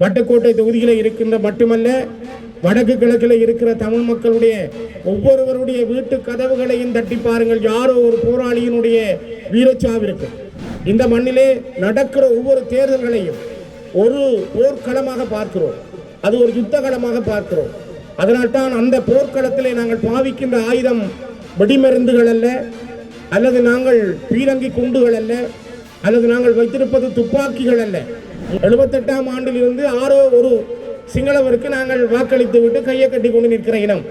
வட்டுக்கோட்டை தொகுதியில் இருக்கின்ற மட்டுமல்ல வடக்கு கிழக்கில் இருக்கிற தமிழ் மக்களுடைய ஒவ்வொருவருடைய வீட்டு கதவுகளையும் தட்டி பாருங்கள். யாரோ ஒரு போராளியினுடைய வீரச்சாவிற்கு இந்த மண்ணிலே நடக்கிற ஒவ்வொரு தேர்தல்களையும் ஒரு போர்க்களமாக பார்க்கிறோம். அது ஒரு யுத்தகலமாக பார்க்கிறோம். அதனால்தான் அந்த போர்க்களத்திலே நாங்கள் பாவிக்கின்ற ஆயுதம் வெடிமருந்துகள் அல்ல அல்லது நாங்கள் பீரங்கி குண்டுகள் அல்ல அல்லது நாங்கள் வைத்திருப்பது துப்பாக்கிகள் அல்ல. எழுபத்தெட்டாம் ஆண்டிலிருந்து ஆரோ ஒரு சிங்களவருக்கு நாங்கள் வாக்களித்து விட்டு கையை கட்டி கொண்டு நிற்கிற இனம்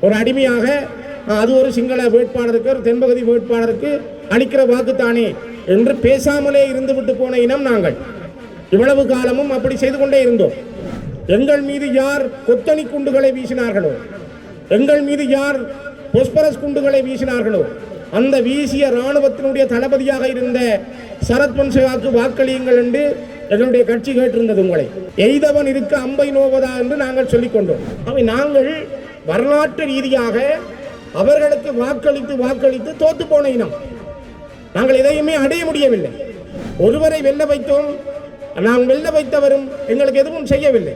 ஒரு அடிமையாக அது ஒரு சிங்கள வேட்பாளருக்கு ஒரு தென்பகுதி வேட்பாளருக்கு அளிக்கிற வாக்குத்தானே என்று பேசாமலே இருந்து விட்டு போன இனம் நாங்கள். இவ்வளவு காலமும் அப்படி செய்து கொண்டே இருந்தோம். எங்கள் மீது யார் கொத்தணி குண்டுகளை வீசினார்களோ எங்கள் மீது யார் பொஸ்பரஸ் குண்டுகளை வீசினார்களோ அந்த வீசிய இராணுவத்தினுடைய தளபதியாக இருந்த சரத் பொன்சேகாவுக்கு வாக்களியுங்கள் என்று எங்களுடைய கட்சி கேட்டிருந்தது உங்களை. எய்தவன் இருக்க அம்பை நோவதா என்று நாங்கள் சொல்லிக் கொண்டோம் அவை நாங்கள் வரலாற்று ரீதியாக அவர்களுக்கு வாக்களித்து வாக்களித்து தோத்து போன இனம். நாங்கள் எதையுமே அடைய முடியவில்லை. ஒருவரை வெல்ல வைத்தோம். நாம் வெல்ல வைத்தவரும் எங்களுக்கு எதுவும் செய்யவில்லை.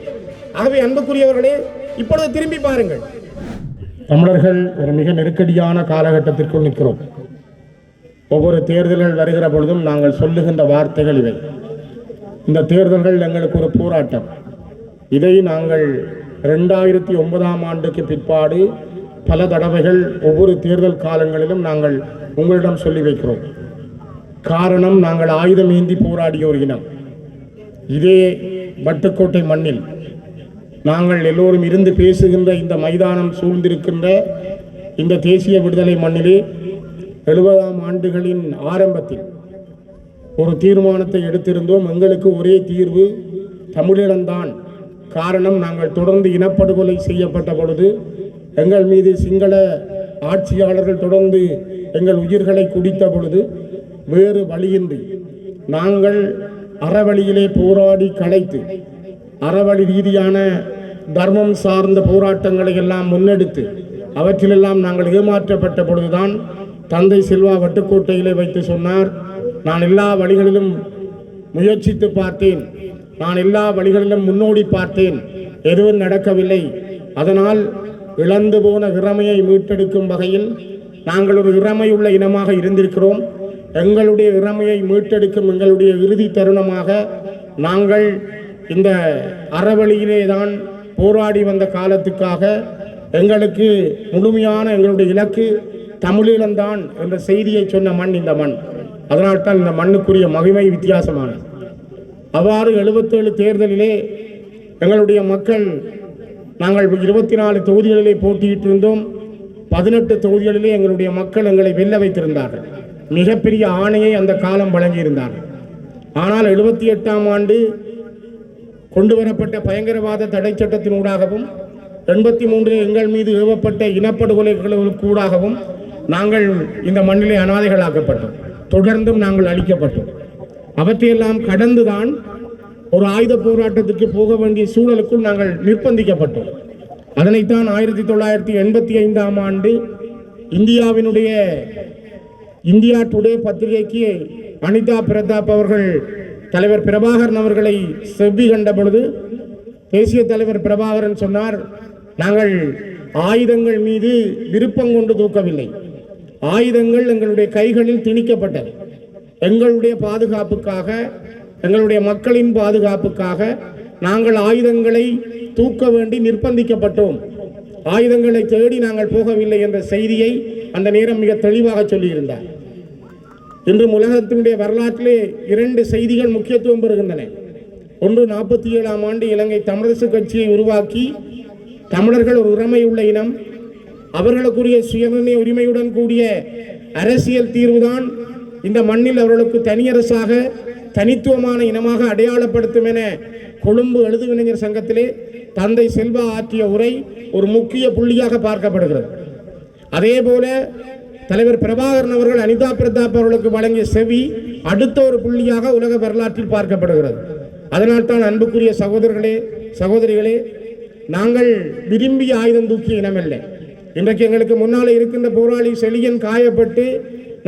ஆகவே அன்புக்குரியவர்களே இப்பொழுது திரும்பி பாருங்கள். தமிழர்கள் ஒரு மிக நெருக்கடியான காலகட்டத்திற்குள் நிற்கிறோம். ஒவ்வொரு தேர்தல்கள் வருகிற பொழுதும் நாங்கள் சொல்லுகின்ற வார்த்தைகள் இவை. இந்த தேர்தல்கள் எங்களுக்கு ஒரு போராட்டம். இதை நாங்கள் ரெண்டாயிரத்தி ஒன்பதாம் ஆண்டுக்கு பிற்பாடு பல தடவைகள் ஒவ்வொரு தேர்தல் காலங்களிலும் நாங்கள் உங்களிடம் சொல்லி வைக்கிறோம். காரணம் நாங்கள் ஆயுதம் ஏந்தி போராடிய ஒரு இனம். இதே வட்டுக்கோட்டை மண்ணில் நாங்கள் எல்லோரும் இருந்து பேசுகின்ற இந்த மைதானம் சூழ்ந்திருக்கின்ற இந்த தேசிய விடுதலை மண்ணிலே எழுபதாம் ஆண்டுகளின் ஆரம்பத்தில் ஒரு தீர்மானத்தை எடுத்திருந்தோம். எங்களுக்கு ஒரே தீர்வு தமிழிடம்தான் காரணம் நாங்கள் தொடர்ந்து இனப்படுகொலை செய்யப்பட்ட பொழுது எங்கள் மீது சிங்கள ஆட்சியாளர்கள் தொடர்ந்து எங்கள் உயிர்களை குடித்த பொழுது வேறு வழியின்றி நாங்கள் அறவழியிலே போராடி களைத்து அறவழி ரீதியான தர்மம் சார்ந்த போராட்டங்களை எல்லாம் முன்னெடுத்து அவற்றிலெல்லாம் நாங்கள் ஏமாற்றப்பட்ட பொழுதுதான் தந்தை செல்வா வட்டுக்கோட்டையிலே வைத்து சொன்னார் நான் எல்லா வழிகளிலும் முயற்சித்து பார்த்தேன். நான் எல்லா வழிகளிலும் முன்னோடி பார்த்தேன். எதுவும் நடக்கவில்லை. அதனால் இழந்து போன இறமையை மீட்டெடுக்கும் வகையில் நாங்கள் ஒரு இறமையுள்ள இனமாக இருந்திருக்கிறோம். எங்களுடைய இறமையை மீட்டெடுக்கும் எங்களுடைய இறுதி தருணமாக நாங்கள் இந்த அறவழியிலே தான் போராடி வந்த காலத்துக்காக எங்களுக்கு முழுமையான எங்களுடைய இலக்கு தமிழீழம்தான் என்ற செய்தியை சொன்ன மண் இந்த மண். அதனால்தான் இந்த மண்ணுக்குரிய மகிமை வித்தியாசமானது. அவ்வாறு எழுபத்தேழு தேர்தலிலே எங்களுடைய மக்கள் நாங்கள் இருபத்தி நாலு தொகுதிகளிலே போட்டியிட்டு இருந்தோம் பதினெட்டு தொகுதிகளிலே எங்களுடைய மக்கள் எங்களை வெல்ல வைத்திருந்தார்கள். மிகப்பெரிய ஆணையை அந்த காலம் வழங்கியிருந்தார்கள். ஆனால் எழுபத்தி எட்டாம் ஆண்டு கொண்டு வரப்பட்ட பயங்கரவாத தடை சட்டத்தினூடாகவும் எண்பத்தி மூன்றில் எங்கள் மீது ஏவப்பட்ட இனப்படுகொலைகளுக்கூடாகவும் நாங்கள் இந்த மண்ணிலே அனாதைகளாக்கப்பட்டோம். தொடர்ந்தும் நாங்கள் அழிக்கப்பட்டோம். அவற்றையெல்லாம் கடந்துதான் ஒரு ஆயுத போராட்டத்துக்கு போக வேண்டிய சூழலுக்குள் நாங்கள் நிர்பந்திக்கப்பட்டோம். அதனைத்தான் ஆயிரத்தி தொள்ளாயிரத்தி எண்பத்தி ஐந்தாம் ஆண்டு இந்தியாவினுடைய இந்தியா டுடே பத்திரிகைக்கு அனிதா பிரதாப் அவர்கள் தலைவர் பிரபாகரன் அவர்களை செவ்வி கண்ட பொழுது தேசிய தலைவர் பிரபாகரன் சொன்னார் நாங்கள் ஆயுதங்கள் மீது விருப்பம் கொண்டு தூக்கவில்லை. ஆயுதங்கள் எங்களுடைய கைகளில் திணிக்கப்பட்டது. எங்களுடைய பாதுகாப்புக்காக எங்களுடைய மக்களின் பாதுகாப்புக்காக நாங்கள் ஆயுதங்களை தூக்க வேண்டி நிர்பந்திக்கப்பட்டோம். ஆயுதங்களை தேடி நாங்கள் போகவில்லை என்ற செய்தியை அந்த நேரம் மிக தெளிவாக சொல்லியிருந்தார். இன்று உலகத்தினுடைய வரலாற்றிலே இரண்டு செய்திகள் முக்கியத்துவம் பெறுகின்றன. ஒன்று நாற்பத்தி ஏழாம் ஆண்டு இலங்கை தமிழரசு கட்சியை உருவாக்கி தமிழர்கள் ஒரு உரிமை உள்ள இனம் அவர்களுக்குரிய சுயநிர்ணய உரிமையுடன் கூடிய அரசியல் தீர்வுதான் இந்த மண்ணில் அவர்களுக்கு தனியரசாக தனித்துவமான இனமாக அடையாளப்படுத்தும் என கொழும்பு எழுதுவினைஞர் சங்கத்திலே தந்தை செல்வா ஆற்றிய உரை ஒரு முக்கிய புள்ளியாக பார்க்கப்படுகிறது. அதே போல தலைவர் பிரபாகரன் அவர்கள் அனிதா பிரதாப் அவர்களுக்கு வழங்கிய செவி அடுத்த ஒரு புள்ளியாக உலக வரலாற்றில் பார்க்கப்படுகிறது. அதனால் தான் அன்புக்குரிய சகோதரர்களே சகோதரிகளே நாங்கள் விரும்பிய ஆயுதம் தூக்கிய இனமில்லை. இன்றைக்கு எங்களுக்கு முன்னால் இருக்கின்ற போராளி செழியன் காயப்பட்டு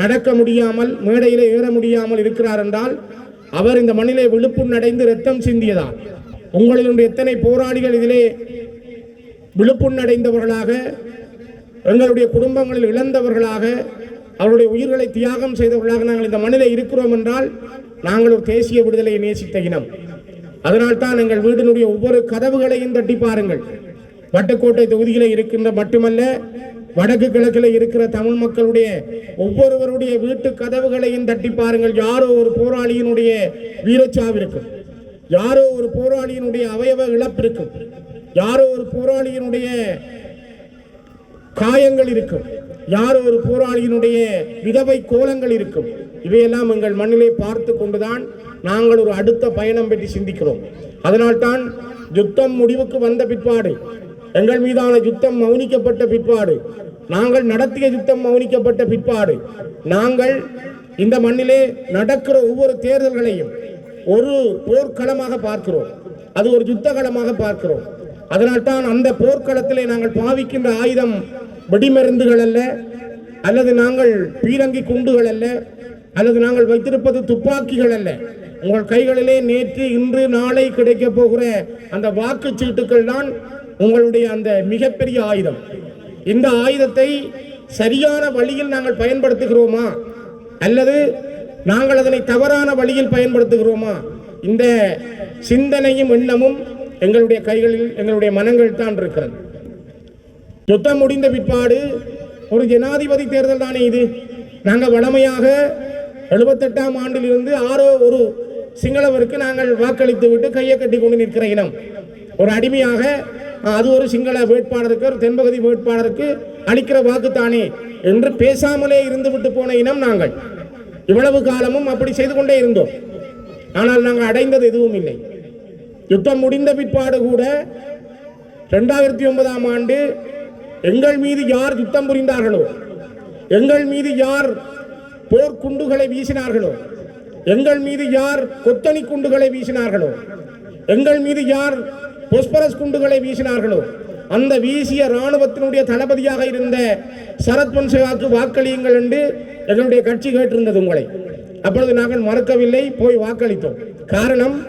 நடக்க முடியாமல் மேடையில் ஏற முடியாமல் இருக்கிறார் என்றால் அவர் இந்த மண்ணிலே விழுப்புண் அடைந்து ரத்தம் சிந்தியதால் உங்களினுடைய எத்தனை போராளிகள் இதிலே விழுப்புண்ணடைந்தவர்களாக எங்களுடைய குடும்பங்களில் இழந்தவர்களாக அவருடைய உயிர்களை தியாகம் செய்தவர்களாக நாங்கள் இந்த மண்ணிலே இருக்கிறோம் என்றால் நாங்கள் ஒரு தேசிய விடுதலையை நேசித்த இனம். அதனால் தான் எங்கள் வீட்டினுடைய ஒவ்வொரு கதவுகளையும் தட்டி பாருங்கள். வட்டுக்கோட்டை தொகுதியில் இருக்கின்ற மட்டுமல்ல வடக்கு கிழக்கில் இருக்கிற தமிழ் மக்களுடைய ஒவ்வொருவருடைய வீட்டு கதவுகளையும் தட்டி பாருங்கள். யாரோ ஒரு போராளியினுடைய வீரச்சாவிருக்கும். யாரோ ஒரு போராளியினுடைய அவயவ இழப்பிருக்கும். யாரோ ஒரு போராளியினுடைய காயங்கள் இருக்கும். யாரோ ஒரு போராளியினுடைய விதவை கோலங்கள் இருக்கும். இவையெல்லாம் எங்கள் மண்ணிலே பார்த்து கொண்டுதான் நாங்கள் ஒரு அடுத்த பயணம் பற்றி சிந்திக்கிறோம். அதனால்தான் யுத்தம் முடிவுக்கு வந்த பிற்பாடு எங்கள் மீதான யுத்தம் மௌனிக்கப்பட்ட பிற்பாடு. நாங்கள் நடத்திய யுத்தம் மௌனிக்கப்பட்ட பிற்பாடு. நாங்கள் இந்த மண்ணிலே நடக்கிற ஒவ்வொரு தேர்தல்களையும் ஒரு போர்க்களமாக பார்க்கிறோம். அது ஒரு யுத்தகலமாக பார்க்கிறோம். பார்க்கிறோம் அதனால்தான் அந்த போர்க்களத்திலே நாங்கள் பாவிக்கின்ற ஆயுதம் வெடிமருந்துகள் அல்ல அல்லது நாங்கள் பீரங்கி குண்டுகள் அல்ல அல்லது நாங்கள் வைத்திருப்பது துப்பாக்கிகள் அல்ல. உங்கள் கைகளிலே நேற்று இன்று நாளை கிடைக்க போகிற அந்த வாக்குச்சீட்டுக்கள் தான் உங்களுடைய அந்த மிகப்பெரிய ஆயுதம். இந்த ஆயுதத்தை சரியான வழியில் நாங்கள் பயன்படுத்துகிறோமா? அல்லது நாங்கள் அதனை தவறான வழியில் பயன்படுத்துகிறோமா? இந்த சிந்தனையும் எண்ணமும் எங்களுடைய கைகளில் எங்களுடைய மனங்கள் தான் இருக்கிறது. யுத்தம் முடிந்த பிற்பாடு ஒரு ஜனாதிபதி தேர்தல் தானே இது? நாங்கள் வளமையாக எழுபத்தெட்டாம் ஆண்டிலிருந்து ஆரோ ஒரு சிங்களவருக்கு நாங்கள் வாக்களித்து விட்டு கையை கட்டி கொண்டு நிற்கிற இனம். ஒரு அடிமையாக அது ஒரு சிங்கள வேட்பாளருக்கு ஒரு தென்பகுதி வேட்பாளருக்கு அளிக்கிற வாக்குத்தானே என்று பேசாமலே இருந்து விட்டு போன இனம் நாங்கள். இவ்வளவு காலமும் அப்படி செய்து கொண்டே இருந்தோம். ஆனால் நாங்கள் அடைந்தது எதுவும் இல்லை. யுத்தம் முடிந்த பிற்பாடு கூட ரெண்டாயிரத்தி ஒன்பதாம் ஆண்டு எங்கள் மீது யார் யுத்தம் புரிந்தார்களோ எங்கள் மீது யார் போர்க்குண்டுகளை வீசினார்களோ எங்கள் மீது யார் கொத்தணி குண்டுகளை வீசினார்களோ எங்கள் மீது யார் பொஸ்பரஸ் குண்டுகளை வீசினார்களோ? அந்த வீசிய இராணுவத்தினுடைய தளபதியாக இருந்த சரத் பொன்சேகாக்கு வாக்களியுங்கள் என்று எங்களுடைய கட்சி கேட்டிருந்தது உங்களை. அப்பொழுது நாங்கள் மறக்கவில்லை போய் வாக்களித்தோம். காரணம்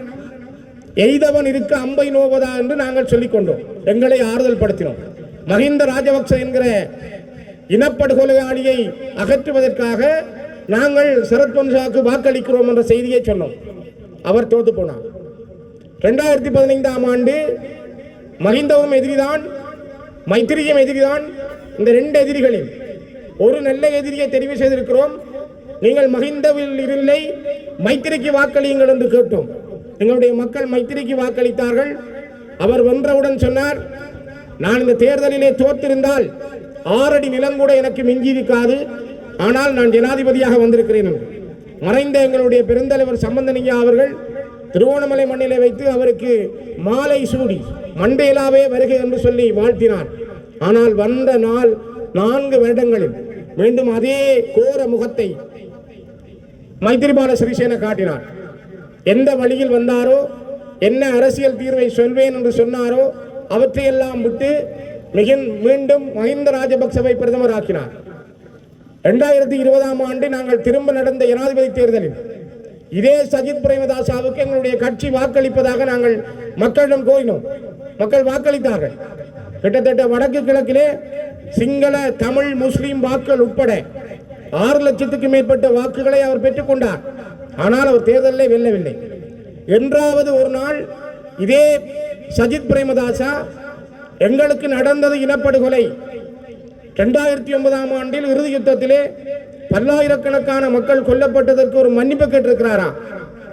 எய்தவன் இருக்க அம்பை நோவதா என்று நாங்கள் சொல்லிக்கொண்டோம். எங்களை ஆறுதல் படுத்தினோம். மஹிந்த ராஜபக்ச என்கிற இனப்படுகொலையாளியை அகற்றுவதற்காக நாங்கள் சரத் பொன்சாக்கு வாக்களிக்கிறோம் என்ற செய்தியை சொன்னோம். அவர் தோத்து போனார். ரெண்டாயிரத்தி பதினைந்தாம் ஆண்டு மஹிந்தவும் எதிரிதான் மைத்திரியும் எதிரிதான். இந்த ரெண்டு எதிரிகளில் ஒரு நல்ல எதிரியை தெரிவு செய்திருக்கிறோம். நீங்கள் மஹிந்தவில் இல்லை மைத்திரிக்கு வாக்களியுங்கள் என்று கேட்டோம். எங்களுடைய மக்கள் மைத்திரிக்கு வாக்களித்தார்கள். அவர் வென்றவுடன் சொன்னார் நான் இந்த தேர்தலிலே தோற்றிருந்தால் ஆறடி நிலம் கூட எனக்கு மிஞ்சி இருக்காது ஆனால் நான் ஜனாதிபதியாக வந்திருக்கிறேன். மறைந்த எங்களுடைய பெருந்தலைவர் சம்பந்தனியா அவர்கள் திருவோணமலை மண்ணிலே வைத்து அவருக்கு மாலை சூடி மண்டேலாவே வருகை என்று சொல்லி வாழ்த்தினார். ஆனால் வந்த நாள் நான்கு வருடங்களில் மீண்டும் அதே கோர முகத்தை மைத்திரிபால சிறிசேன காட்டினார். எந்த வழியில் வந்தாரோ என்ன அரசியல் தீர்வை சொல்வேன் என்று சொன்னாரோ அவற்றையெல்லாம் விட்டு மிக மீண்டும் மஹிந்த ராஜபக்சவை பிரதமர் ஆக்கினார் இரண்டாயிரத்தி இருபதாம் ஆண்டு நாங்கள் திரும்ப நடந்த ஜனாதிபதி தேர்தலில் இதே சஜித் பிரேமதாசாவுக்கு எங்களுடைய கட்சி வாக்களிப்பதாக நாங்கள் மக்களிடம் கோரினோம். மக்கள் வாக்களித்தார்கள். கிட்டத்தட்ட வடக்கு கிழக்கிலே சிங்கள தமிழ் முஸ்லீம் வாக்குகள் உட்பட ஆறு லட்சத்துக்கு மேற்பட்ட வாக்குகளை அவர் பெற்றுக்கொண்டார் ஆனால் அவர் தேர்தலில் வெல்லவில்லை. என்றாவது ஒரு நாள் இதே சஜித் பிரேமதாசா எங்களுக்கு நடந்தது இனப்படுகொலை. ரெண்டாயிரத்தி ஒன்பதாம் ஆண்டில் இறுதி யுத்தத்திலே பல்லாயிரக்கணக்கான மக்கள் கொல்லப்பட்டதற்கு ஒரு மன்னிப்பு கேட்டிருக்கிறாரா?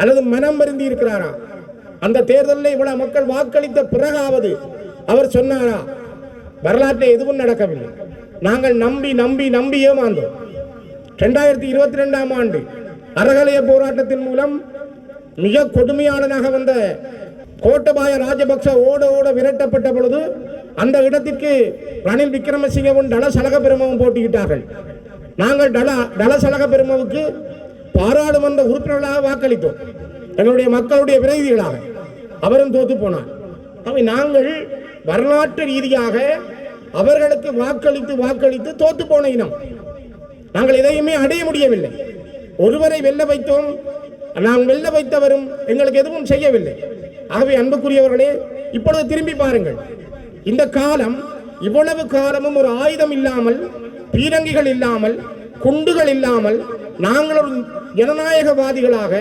அல்லது மனம் வருந்தி இருக்கிறாரா அந்த தேர்தலில் இவ்வளவு மக்கள் வாக்களித்த பிறகாவது அவர் சொன்னாரா? வரலாற்றில் எதுவும் நடக்கவில்லை. நாங்கள் நம்பி நம்பி நம்பி ஏமாந்தோம். ரெண்டாயிரத்தி இருபத்தி ரெண்டாம் ஆண்டு அறகலைய போராட்டத்தின் மூலம் மிக கொடுமையாளனாக வந்த கோட்டபாய ராஜபக்ச ஓட ஓட விரட்டப்பட்ட பொழுது அந்த இடத்திற்கு ரணில் விக்ரமசிங்கவும் டலசலக பெருமவும் போட்டியிட்டார்கள். நாங்கள் டல டலசலக பெருமவுக்கு பாராளுமன்ற உறுப்பினர்களாக வாக்களித்தோம். எங்களுடைய மக்களுடைய பிரதிநிதிகளாக. அவரும் தோத்து போனார். அவை நாங்கள் வரலாற்று ரீதியாக அவர்களுக்கு வாக்களித்து வாக்களித்து தோத்து போன இனம். நாங்கள் எதையுமே அடைய முடியவில்லை. ஒருவரை வெல்ல வைத்தோம். நாம் வெல்ல வைத்தவரும் எங்களுக்கு எதுவும் செய்யவில்லை. ஆகவே அன்புக்குரியவர்களே இப்பொழுது திரும்பி பாருங்கள். இந்த காலம் இவ்வளவு காலமும் ஒரு ஆயுதம் இல்லாமல் பீரங்கிகள் இல்லாமல் குண்டுகள் இல்லாமல் நாங்கள் ஒரு ஜனநாயகவாதிகளாக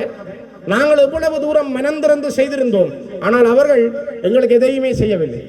நாங்கள் எவ்வளவு தூரம் மனம் திறந்து செய்திருந்தோம். ஆனால் அவர்கள் எங்களுக்கு எதையுமே செய்யவில்லை.